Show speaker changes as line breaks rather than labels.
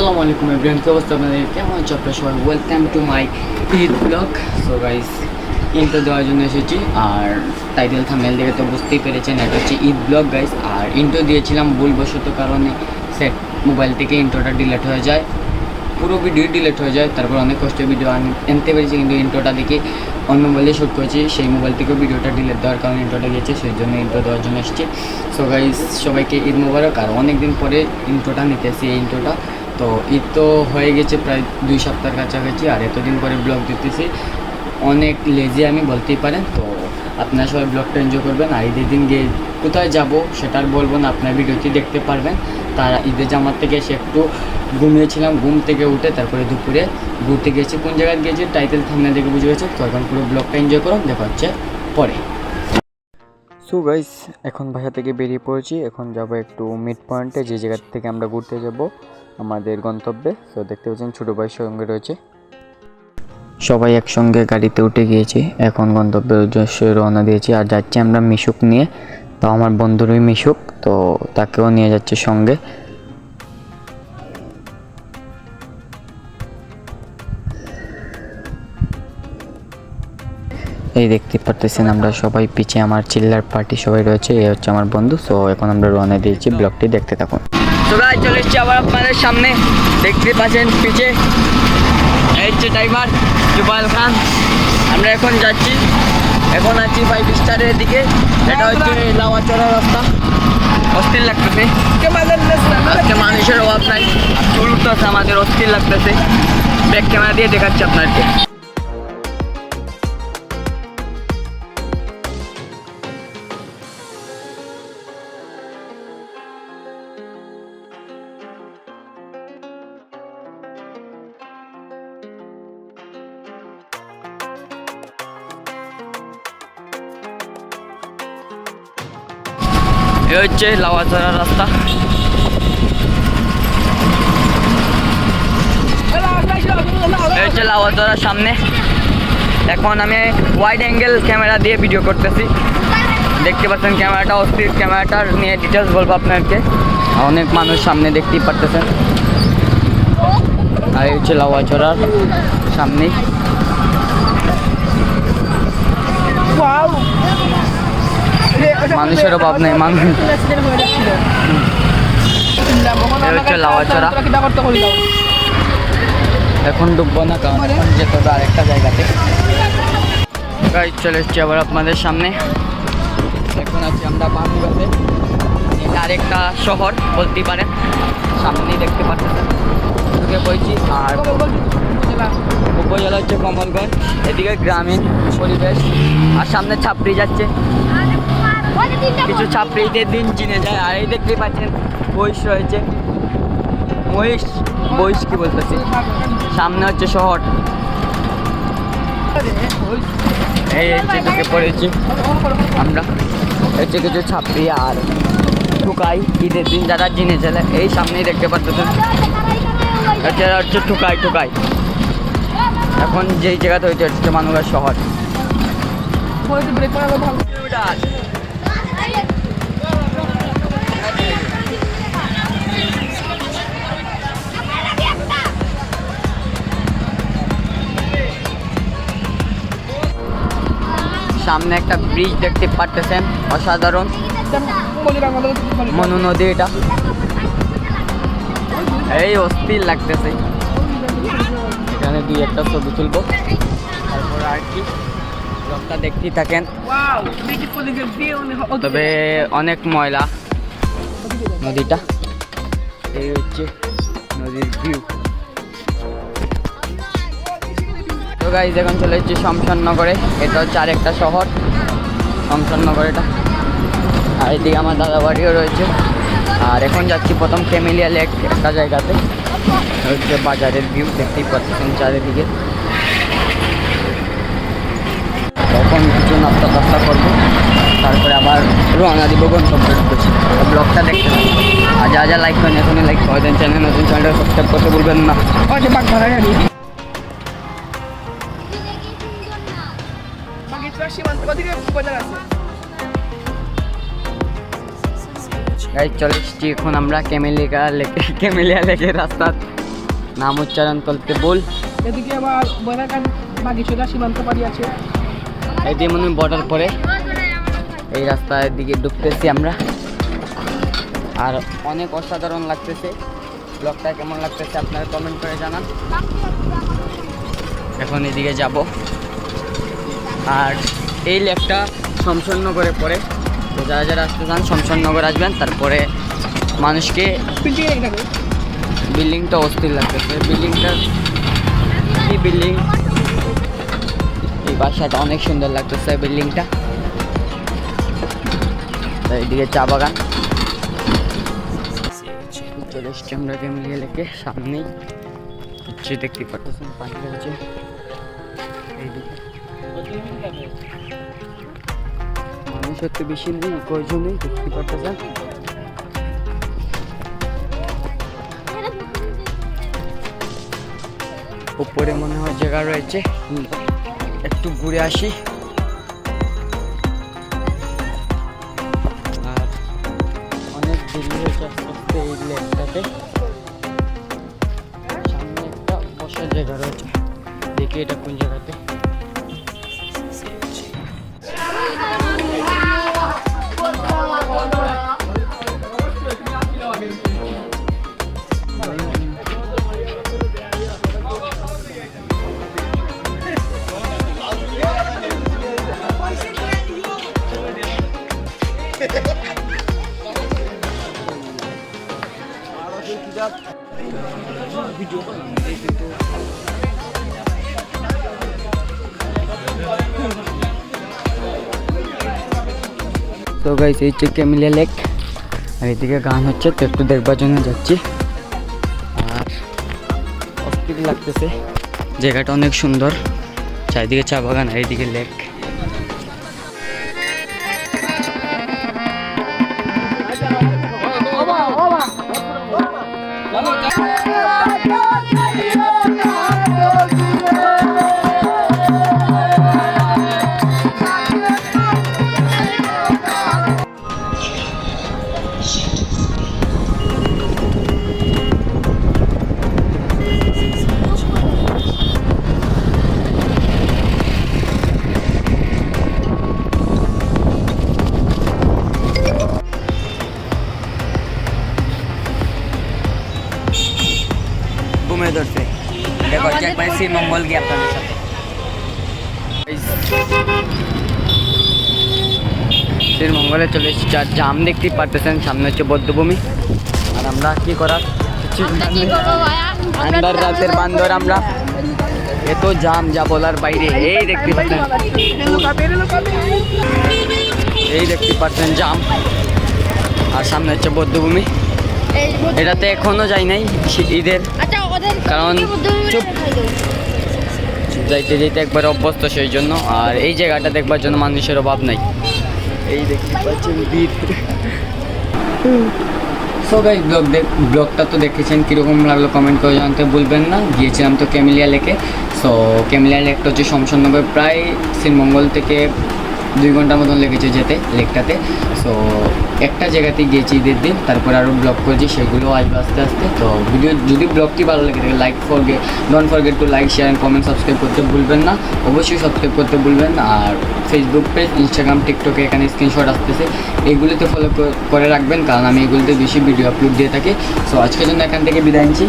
আসসালামু আলাইকুম এভরিওয়ান কি অবস্থা আপনাদের? কেমন আছো আপনারা সবাই? Welcome to my Eid blog so guys intro দেওয়ার জন্য এসেছি। আর টাইটেল থাম্বনেল দেখে তো বুঝতেই পেরেছেন, এটা হচ্ছে ঈদ ব্লগ গাইস আর ইন্টো দিয়েছিলাম ভুলবশত কারণে। সেট মোবাইল থেকে ইন্টোটা ডিলেট হয়ে যায়। পুরো ভিডিও ডিলেট হয়ে যায়। তারপর অনেক কষ্টে ভিডিও আনতে পেরেছি, কিন্তু ইন্টোটা দেখে অন্য মোবাইলে শ্যুট করেছি। সেই মোবাইল থেকেও ভিডিওটা ডিলেট দেওয়ার কারণে ইন্টোটা গিয়েছে সেই জন্য ইন্টো দেওয়ার জন্য এসেছি। সো গাইস সবাইকে ঈদ মোবারক। আর অনেক দিন পরে ইন্টোটা নিতেছি এই ইন্টোটা তো ঈদ তো হয়ে গেছে প্রায় দুই সপ্তাহের কাছাকাছি, আর এতদিন পরে ব্লগ দিতেছি অনেক লেজি আমি বলতেই পারেন, তো আপনারা সবাই ব্লগটা এনজয় করবেন। আর ঈদের দিন গিয়ে কোথায় যাব সেটা আর বলব না, আপনার ভিডিওটি দেখতে পারবেন। তার ঈদের জামার থেকে এসে একটু ঘুমিয়েছিলাম, ঘুম থেকে উঠে তারপরে দুপুরে ঘুরতে গেছি কোন জায়গায় গিয়েছি? টাইটেল থামনে দেখে বুঝে গেছে। তো এখন পুরো ব্লগটা এনজয় করুন দেখা হচ্ছে পরে। সো গাইস এখন বাসা থেকে বেরিয়ে পড়েছি। এখন যাব একটু মিড পয়েন্টে যে জায়গা থেকে আমরা ঘুরতে যাব। আমাদের গন্তব্যে। তো দেখতে পাচ্ছেন ছোটো ভাইয়ের সঙ্গে রয়েছে। সবাই একসঙ্গে গাড়িতে উঠে গিয়েছি। এখন গন্তব্যের উদ্দেশ্যে রওনা দিয়েছি। আর যাচ্ছি আমরা মিশুক নিয়ে। তো আমার বন্ধুরই মিশুক। তো তাকেও নিয়ে যাচ্ছে সঙ্গে। এই দেখতে পারতেছেন আমরা সবাই পিছে আমার চিল্লার পার্টি সবাই রয়েছে এই হচ্ছে আমার বন্ধু। সো এখন আমরা রওনা দিয়েছি ব্লগটি দেখতে থাকুন। তো গাই চলে এসেছি আবার আপনাদের সামনে। দেখতে পাচ্ছেন পিছে। এই হচ্ছে ড্রাইভার জুবাইল খান। আমরা এখন যাচ্ছি। এখন আছি ফাইভ স্টারের দিকে। এটা হচ্ছে লাওয়া চড়া রাস্তা। অস্থির লাগতেছে। আজকে মানুষের অভাব নাই। চুল উঠতেছে, আমাদের অস্থির লাগতেছে। ব্যাক ক্যামেরা দিয়ে দেখাচ্ছি আপনাদেরকে। এ হচ্ছে লাওয়াচড়া রাস্তা। এ হচ্ছে লাওয়াচড়ার সামনে। এখন আমি ওয়াইড অ্যাঙ্গেল ক্যামেরা দিয়ে ভিডিও করতেছি। দেখতে পাচ্ছেন ক্যামেরাটা অস্থির। ক্যামেরাটার নিয়ে ডিটেলস বলব আপনাদেরকে। অনেক মানুষ সামনে দেখতেই পারতেছেন। আর এই হচ্ছে লাওয়াচড়ার সামনেই মানুষের অভাব নেই মানুষ হচ্ছে লাওয়াচড়া। এখন ডুববো না কারণ এখন যেতে হবে আরেকটা জায়গাতে। গাড়ি চলে এসছি আবার আপনাদের সামনে। এখন আছি আমরা বাংলাতে এটা আরেকটা শহর বলতেই পারেন। সামনেই দেখতে পাচ্ছেন। ঢুকে পড়েছি আর উপজেলা হচ্ছে কমলগঞ্জ এদিকে গ্রামীণ পরিবেশ আর সামনে ছাপড়ি যাচ্ছে। কিছু ছাপড়িদের দিন চিনে যায়। আর এই দেখতে পাচ্ছেন বইস রয়েছে। মহিষ বইস কি বলতেছি? সামনে হচ্ছে শহর। এই হচ্ছে ঢুকে পড়েছি আমরা। হচ্ছে কিছু ছাপড়ি আর ঠুকাই ঈদের দিন যারা চিনে চলে এই সামনেই দেখতে পাচ্ছেন। এছাড়া হচ্ছে ঠুকাই ঠুকাই। এখন যেই জায়গাতে হয়েছে হচ্ছে মানুষের শহর। সামনে একটা ব্রিজ দেখতে পারতেছেন, অসাধারণ। মনু নদী এটা। এই অস্থির লাগতেছে। এখানে দুই একটা ছবি তুলবো। তারপর আর কি? ব্লগটা দেখতেই থাকেন। তবে অনেক ময়লা। নদীটা। এই হচ্ছে নদীর ভিউ তো গাইজ এখন চলে এসেছি শমশাননগরে। এটা হচ্ছে আরেকটা শহর, শমশাননগর এটা। আর এদিকে আমার দাদা বাড়িও রয়েছে। আর এখন যাচ্ছি প্রথম ক্যামেলিয়া লেক একটা জায়গাতে। হচ্ছে বাজারের ভিউ দেখতেই পাচ্ছেন চারিদিকে। তখন কিছু নাস্তা টাস্তা করব। তারপরে আবার রওনা দিব গন্তব্যের উদ্দেশ্যে ব্লগটা দেখতে। আর যা যা লাইক করেন, এখনই লাইক করে দেন। চ্যানেল নতুন, চ্যানেলটা সাবস্ক্রাইব করতে ভুলবেন না। গাইজ চলে এসেছি এখন আমরা ক্যামেলিকা লেকে ক্যামেলিয়া লেকের রাস্তা নাম উচ্চারণ করতে বল
এদিকে আবার বয়রাকান বাগিচুলা সীমান্ত পাড়ি আছে।
এই দিয়ে মনে বর্ডার পরে এই রাস্তার দিকে ঢুকতেছি আমরা। আর অনেক অসাধারণ লাগতেছে। ব্লগটা কেমন লাগতেছে আপনারা কমেন্ট করে জানান। এখন এদিকে যাব। আর এই লেকটা শমশননগরে পড়ে। তো যারা যারা আসতে চান, শমশননগর আসবেন, তারপরে মানুষকে বিল্ডিংটা অস্থির লাগতেছে বিল্ডিংটা কি বিল্ডিং? এই বাসাটা অনেক সুন্দর লাগতেছে বিল্ডিংটা। এইদিকে চা বাগান। চলে এসছি আমরা ক্যামেলিয়া লেকে সামনেই হচ্ছে দেখতে রয়েছে এইদিকে। মানুষ হচ্ছে বেশি নেই কয়জনই দেখতে পারতেছেন? উপরে মনে হয় জায়গা রয়েছে। একটু ঘুরে আসি। আর অনেক দেরি হয়েছে আস্তে এই লেকটাতে সামনে একটা বসার জায়গা রয়েছে। দেখি এটা কোন জায়গাতে। তো গাইস এই হচ্ছে ক্যামিলিয়া লেক আর এদিকে গান হচ্ছে তো একটু দেখবার জন্য যাচ্ছি আর অস্থির লাগতেছে জায়গাটা অনেক সুন্দর চারিদিকে চা বাগান আর এইদিকে লেক একবার শ্রীমঙ্গল গিয়ে আপনাদের সাথে। শ্রীমঙ্গলে চলে এসেছি। যার জাম দেখতে পারতেছেন সামনে হচ্ছে বৌদ্ধভূমি। আর আমরা কি করার আন্দার রাতের বান্দর আমরা। এত জাম যা বলার বাইরে। এই দেখতে পাচ্ছেন। এই দেখতে পাচ্ছেন জাম। আর সামনে হচ্ছে বৌদ্ধভূমি। এটাতে এখনও যাই নাই। ঈদের। কারণ চুপ। যাইতে যাইতে একবার অভ্যস্ত সেই জন্য। আর এই জায়গাটা দেখবার জন্য মানুষের অভাব নাই। এই দেখতে পাচ্ছেন সো ব্লগ ব্লগটা তো দেখেছেন কীরকম লাগল কমেন্ট করে জানতে ভুলবেন না। গিয়েছিলাম তো ক্যামিলিয়া লেকে। সো ক্যামিলিয়া লেকটা হচ্ছে শমশাননগর প্রায় শ্রীমঙ্গল থেকে দুই ঘণ্টার মতন লেগেছে যেতে, লেকটাতে। সো একটা জায়গাতে গিয়েছি ঈদের দিন, তারপর আরও ব্লগ করেছি, সেগুলো আসবে আস্তে আস্তে। তো ভিডিও যদি ব্লগটি ভালো লেগে থাকে like forget don't forget to like share and comment subscribe করতে ভুলবেন না। অবশ্যই সাবস্ক্রাইব করতে ভুলবেন আর ফেসবুক পেজ ইনস্টাগ্রাম টিকটকে এখানে স্ক্রিনশট আসতেছে। এগুলিতে ফলো করে রাখবেন, কারণ আমি এগুলিতে বেশি ভিডিও আপলোড দিয়ে থাকি। সো আজকের জন্য এখান থেকে বিদায় নিচ্ছি।